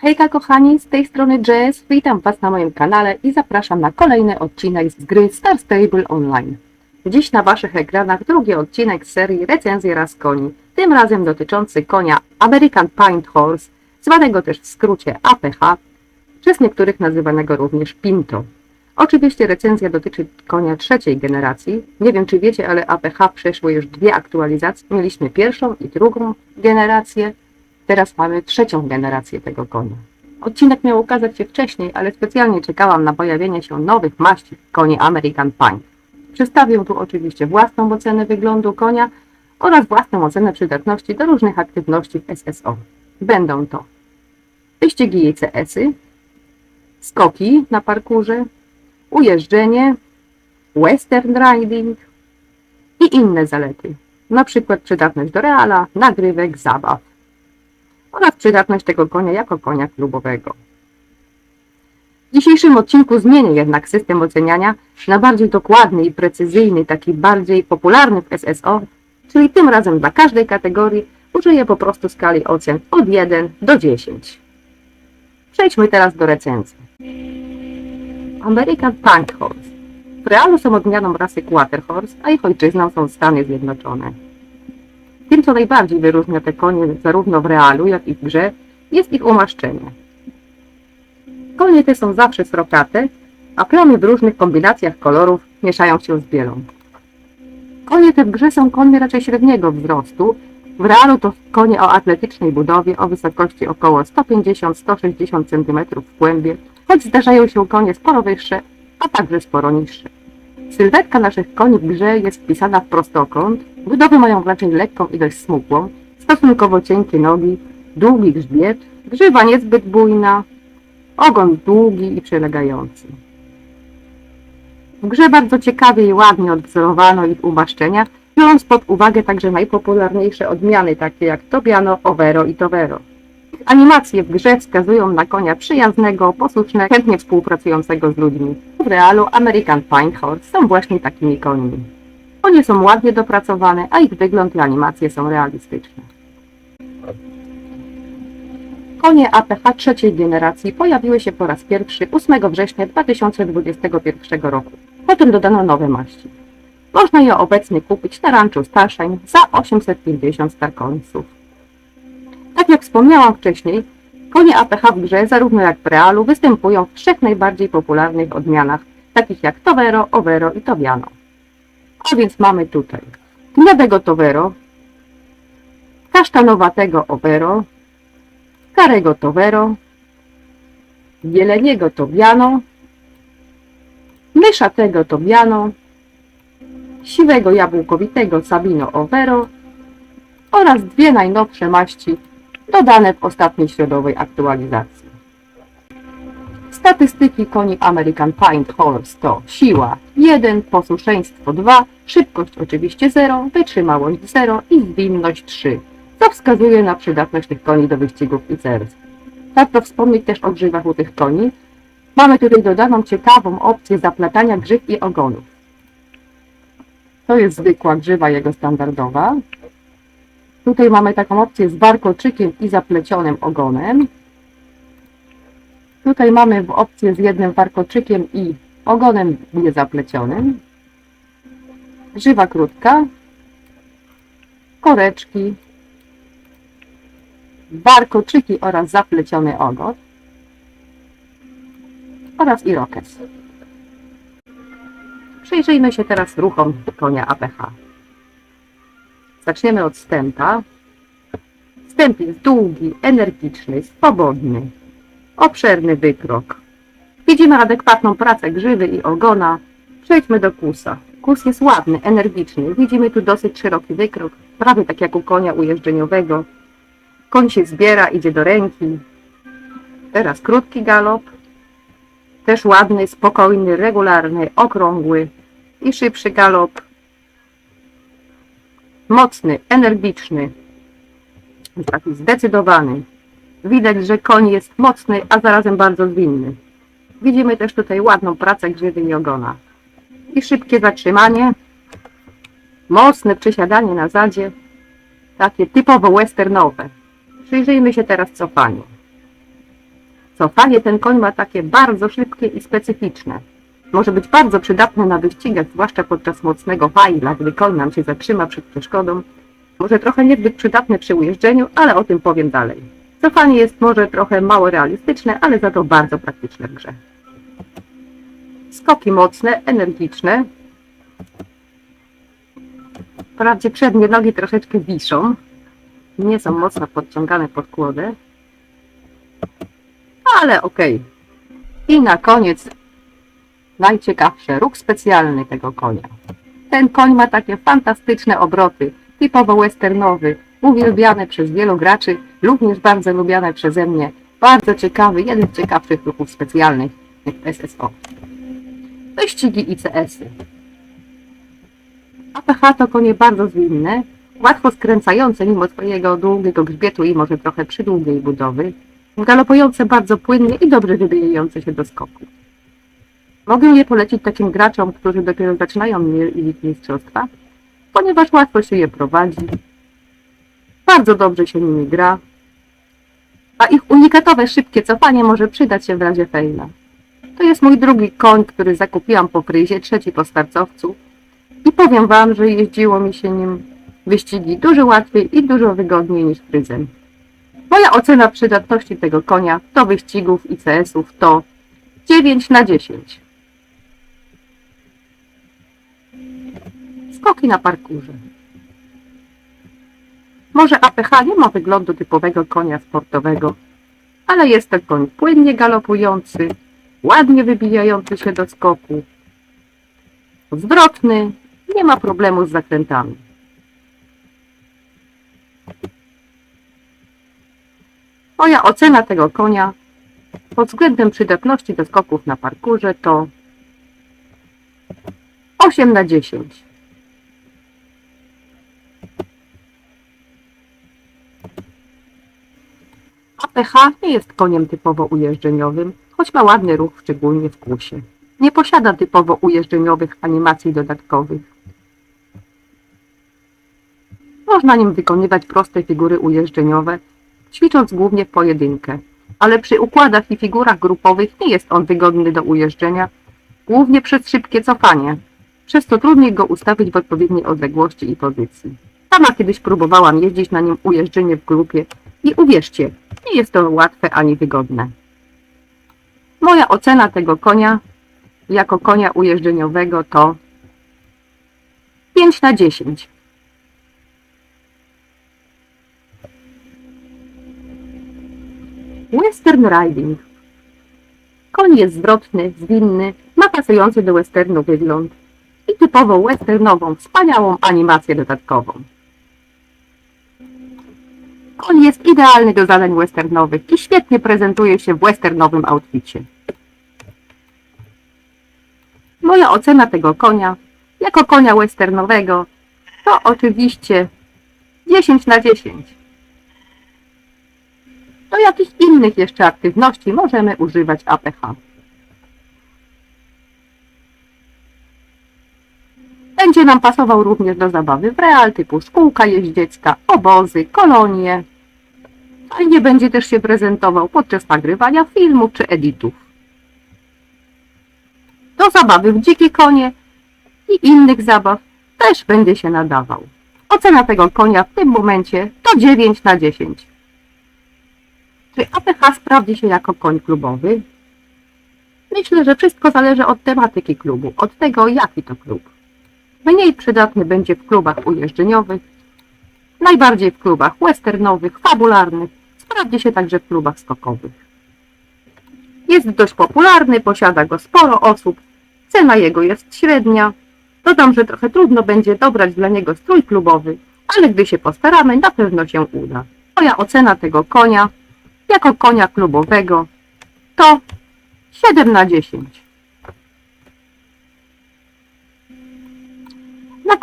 Hejka kochani, z tej strony Jess, witam Was na moim kanale i zapraszam na kolejny odcinek z gry Star Stable Online. Dziś na Waszych ekranach drugi odcinek serii Recenzje raz koni, tym razem dotyczący konia American Paint Horse, zwanego też w skrócie APH, przez niektórych nazywanego również Pinto. Oczywiście recenzja dotyczy konia trzeciej generacji. Nie wiem czy wiecie, ale APH przeszło już dwie aktualizacje. Mieliśmy pierwszą i drugą generację. Teraz mamy trzecią generację tego konia. Odcinek miał ukazać się wcześniej, ale specjalnie czekałam na pojawienie się nowych maści koni American Paint. Przedstawię tu oczywiście własną ocenę wyglądu konia oraz własną ocenę przydatności do różnych aktywności w SSO. Będą to wyścigi JCS-y, skoki na parkurze, ujeżdżenie, western riding i inne zalety, na przykład przydatność do reala, nagrywek, zabaw oraz przydatność tego konia jako konia klubowego. W dzisiejszym odcinku zmienię jednak system oceniania na bardziej dokładny i precyzyjny, taki bardziej popularny w SSO, czyli tym razem dla każdej kategorii użyję po prostu skali ocen od 1 do 10. Przejdźmy teraz do recenzji. American Punk Horse. W realu są odmianą rasy Quarter Horse, a ich ojczyzną są Stany Zjednoczone. Tym, co najbardziej wyróżnia te konie zarówno w realu, jak i w grze, jest ich umaszczenie. Konie te są zawsze srokate, a plamy w różnych kombinacjach kolorów mieszają się z bielą. Konie te w grze są konie raczej średniego wzrostu, w realu to konie o atletycznej budowie o wysokości około 150-160 cm w kłębie, choć zdarzają się konie sporo wyższe, a także sporo niższe. Sylwetka naszych koni w grze jest wpisana w prostokąt, budowy mają raczej lekką i dość smukłą, stosunkowo cienkie nogi, długi grzbiet, grzywa niezbyt bujna, ogon długi i przylegający. W grze bardzo ciekawie i ładnie odwzorowano ich umaszczenia, biorąc pod uwagę także najpopularniejsze odmiany, takie jak Tobiano, Overo i Tovero. Animacje w grze wskazują na konia przyjaznego, posłusznego, chętnie współpracującego z ludźmi. W realu American Pine Horse są właśnie takimi końmi. Konie są ładnie dopracowane, a ich wygląd i animacje są realistyczne. Konie APH trzeciej generacji pojawiły się po raz pierwszy 8 września 2021 roku. Potem dodano nowe maści. Można je obecnie kupić na ranczu Starshine za 850 starkońców. Tak jak wspomniałam wcześniej, konie APH w grze, zarówno jak w realu, występują w trzech najbardziej popularnych odmianach, takich jak Tovero, Overo i Tobiano. A więc mamy tutaj gniadego Tovero, kasztanowatego Overo, karego Tovero, jeleniego Tobiano, myszatego Tobiano, siwego jabłkowitego Sabino Overo oraz dwie najnowsze maści dodane w ostatniej środowej aktualizacji. Statystyki koni American Paint Horse to siła 1, posłuszeństwo 2, szybkość oczywiście 0, wytrzymałość 0 i zwinność 3, co wskazuje na przydatność tych koni do wyścigów i cers. Warto wspomnieć też o grzywach u tych koni. Mamy tutaj dodaną ciekawą opcję zaplatania grzyw i ogonów. To jest zwykła grzywa jego standardowa. Tutaj mamy taką opcję z warkoczykiem i zaplecionym ogonem. Tutaj mamy opcję z jednym warkoczykiem i ogonem niezaplecionym. Grzywa krótka. Koreczki. Warkoczyki oraz zapleciony ogon. Oraz irokes. Przyjrzyjmy się teraz ruchom konia APH. Zaczniemy od stępa. Wstęp jest długi, energiczny, swobodny, obszerny wykrok. Widzimy adekwatną pracę grzywy i ogona. Przejdźmy do kusa. Kus jest ładny, energiczny. Widzimy tu dosyć szeroki wykrok, prawie tak jak u konia ujeżdżeniowego. Koń się zbiera, idzie do ręki. Teraz krótki galop. Też ładny, spokojny, regularny, okrągły i szybszy galop mocny, energiczny, taki zdecydowany. Widać, że koń jest mocny, a zarazem bardzo zwinny. Widzimy też tutaj ładną pracę grzywy i ogona. I szybkie zatrzymanie, mocne przysiadanie na zadzie, takie typowo westernowe. Przyjrzyjmy się teraz cofaniu. Cofanie ten koń ma takie bardzo szybkie i specyficzne. Może być bardzo przydatny na wyścigach, zwłaszcza podczas mocnego wajla, gdy koń nam się zatrzyma przed przeszkodą. Może trochę niezbyt przydatne przy ujeżdżeniu, ale o tym powiem dalej. Cofanie jest może trochę mało realistyczne, ale za to bardzo praktyczne w grze. Skoki mocne, energiczne. Wprawdzie przednie nogi troszeczkę wiszą. Nie są mocno podciągane pod kłodę. Ale okej. I na koniec najciekawsze, róg specjalny tego konia. Ten koń ma takie fantastyczne obroty, typowo westernowy, uwielbiany przez wielu graczy, również bardzo lubiany przeze mnie. Bardzo ciekawy, jeden z ciekawszych ruchów specjalnych SSO. Wyścigi ICS-y. APH to konie bardzo zwinne, łatwo skręcające mimo swojego długiego grzbietu i może trochę przydługiej budowy, galopujące bardzo płynnie i dobrze wybijające się do skoku. Mogę je polecić takim graczom, którzy dopiero zaczynają mieć mistrzostwa, ponieważ łatwo się je prowadzi, bardzo dobrze się nimi gra, a ich unikatowe szybkie cofanie może przydać się w razie faila. To jest mój drugi koń, który zakupiłam po pryzie, trzeci po starcowcu i powiem Wam, że jeździło mi się nim wyścigi dużo łatwiej i dużo wygodniej niż pryzem. Moja ocena przydatności tego konia do wyścigów ICS-ów to 9 na 10. Skoki na parkurze. Może APH nie ma wyglądu typowego konia sportowego, ale jest to koń płynnie galopujący, ładnie wybijający się do skoku, zwrotny, nie ma problemu z zakrętami. Moja ocena tego konia pod względem przydatności do skoków na parkurze to 8 na 10. APH nie jest koniem typowo ujeżdżeniowym, choć ma ładny ruch, szczególnie w kusie. Nie posiada typowo ujeżdżeniowych animacji dodatkowych. Można nim wykonywać proste figury ujeżdżeniowe, ćwicząc głównie w pojedynkę, ale przy układach i figurach grupowych nie jest on wygodny do ujeżdżenia, głównie przez szybkie cofanie, przez to trudniej go ustawić w odpowiedniej odległości i pozycji. Sama kiedyś próbowałam jeździć na nim ujeżdżenie w grupie i uwierzcie, nie jest to łatwe ani wygodne. Moja ocena tego konia jako konia ujeżdżeniowego to 5 na 10. Western Riding. Koń jest zwrotny, zwinny, ma pasujący do westernu wygląd i typowo westernową, wspaniałą animację dodatkową. Koń jest idealny do zadań westernowych i świetnie prezentuje się w westernowym outficie. Moja ocena tego konia, jako konia westernowego, to oczywiście 10 na 10. Do jakich innych jeszcze aktywności możemy używać APH? Będzie nam pasował również do zabawy w real typu szkółka jeździecka, obozy, kolonie. Fajnie będzie też się prezentował podczas nagrywania filmów czy editów. Do zabawy w dzikie konie i innych zabaw też będzie się nadawał. Ocena tego konia w tym momencie to 9 na 10. Czy APH sprawdzi się jako koń klubowy? Myślę, że wszystko zależy od tematyki klubu, od tego jaki to klub. Mniej przydatny będzie w klubach ujeżdżeniowych, najbardziej w klubach westernowych, fabularnych, sprawdzi się także w klubach skokowych. Jest dość popularny, posiada go sporo osób, cena jego jest średnia. Dodam, że trochę trudno będzie dobrać dla niego strój klubowy, ale gdy się postaramy, na pewno się uda. Moja ocena tego konia, jako konia klubowego, to 7 na 10.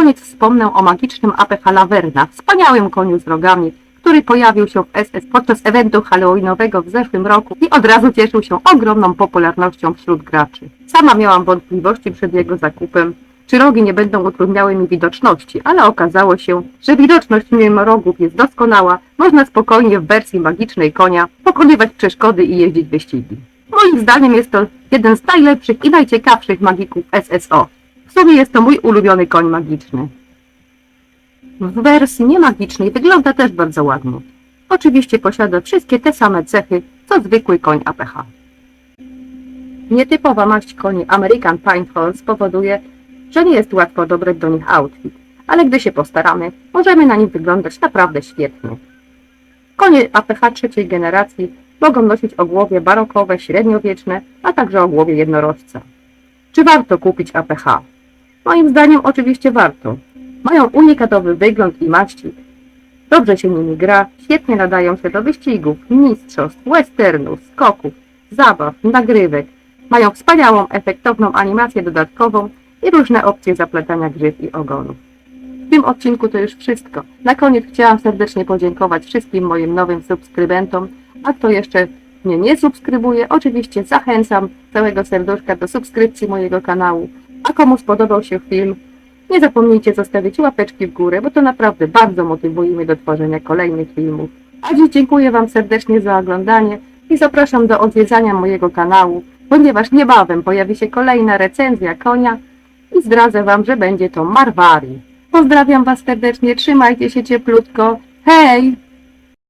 koniec wspomnę o magicznym APH Laverna, wspaniałym koniu z rogami, który pojawił się w SS podczas eventu halloweenowego w zeszłym roku i od razu cieszył się ogromną popularnością wśród graczy. Sama miałam wątpliwości przed jego zakupem, czy rogi nie będą utrudniały mi widoczności, ale okazało się, że widoczność mimo rogów jest doskonała, można spokojnie w wersji magicznej konia pokonywać przeszkody i jeździć wyścigi. Moim zdaniem jest to jeden z najlepszych i najciekawszych magików SSO. W sumie jest to mój ulubiony koń magiczny. W wersji niemagicznej wygląda też bardzo ładnie. Oczywiście posiada wszystkie te same cechy, co zwykły koń APH. Nietypowa maść koni American Pine Horse powoduje, że nie jest łatwo dobrać do nich outfit, ale gdy się postaramy, możemy na nim wyglądać naprawdę świetnie. Konie APH trzeciej generacji mogą nosić ogłowie barokowe, średniowieczne, a także ogłowie jednorożca. Czy warto kupić APH? Moim zdaniem oczywiście warto. Mają unikatowy wygląd i maści. Dobrze się nimi gra, świetnie nadają się do wyścigów, mistrzostw, westernów, skoków, zabaw, nagrywek. Mają wspaniałą, efektowną animację dodatkową i różne opcje zapletania grzyw i ogonów. W tym odcinku to już wszystko. Na koniec chciałam serdecznie podziękować wszystkim moim nowym subskrybentom, a kto jeszcze mnie nie subskrybuje, oczywiście zachęcam całego serduszka do subskrypcji mojego kanału. A komu spodobał się film, nie zapomnijcie zostawić łapeczki w górę, bo to naprawdę bardzo motywuje mnie do tworzenia kolejnych filmów. A dziś dziękuję Wam serdecznie za oglądanie i zapraszam do odwiedzania mojego kanału, ponieważ niebawem pojawi się kolejna recenzja konia i zdradzę Wam, że będzie to Marwari. Pozdrawiam Was serdecznie, trzymajcie się cieplutko. Hej!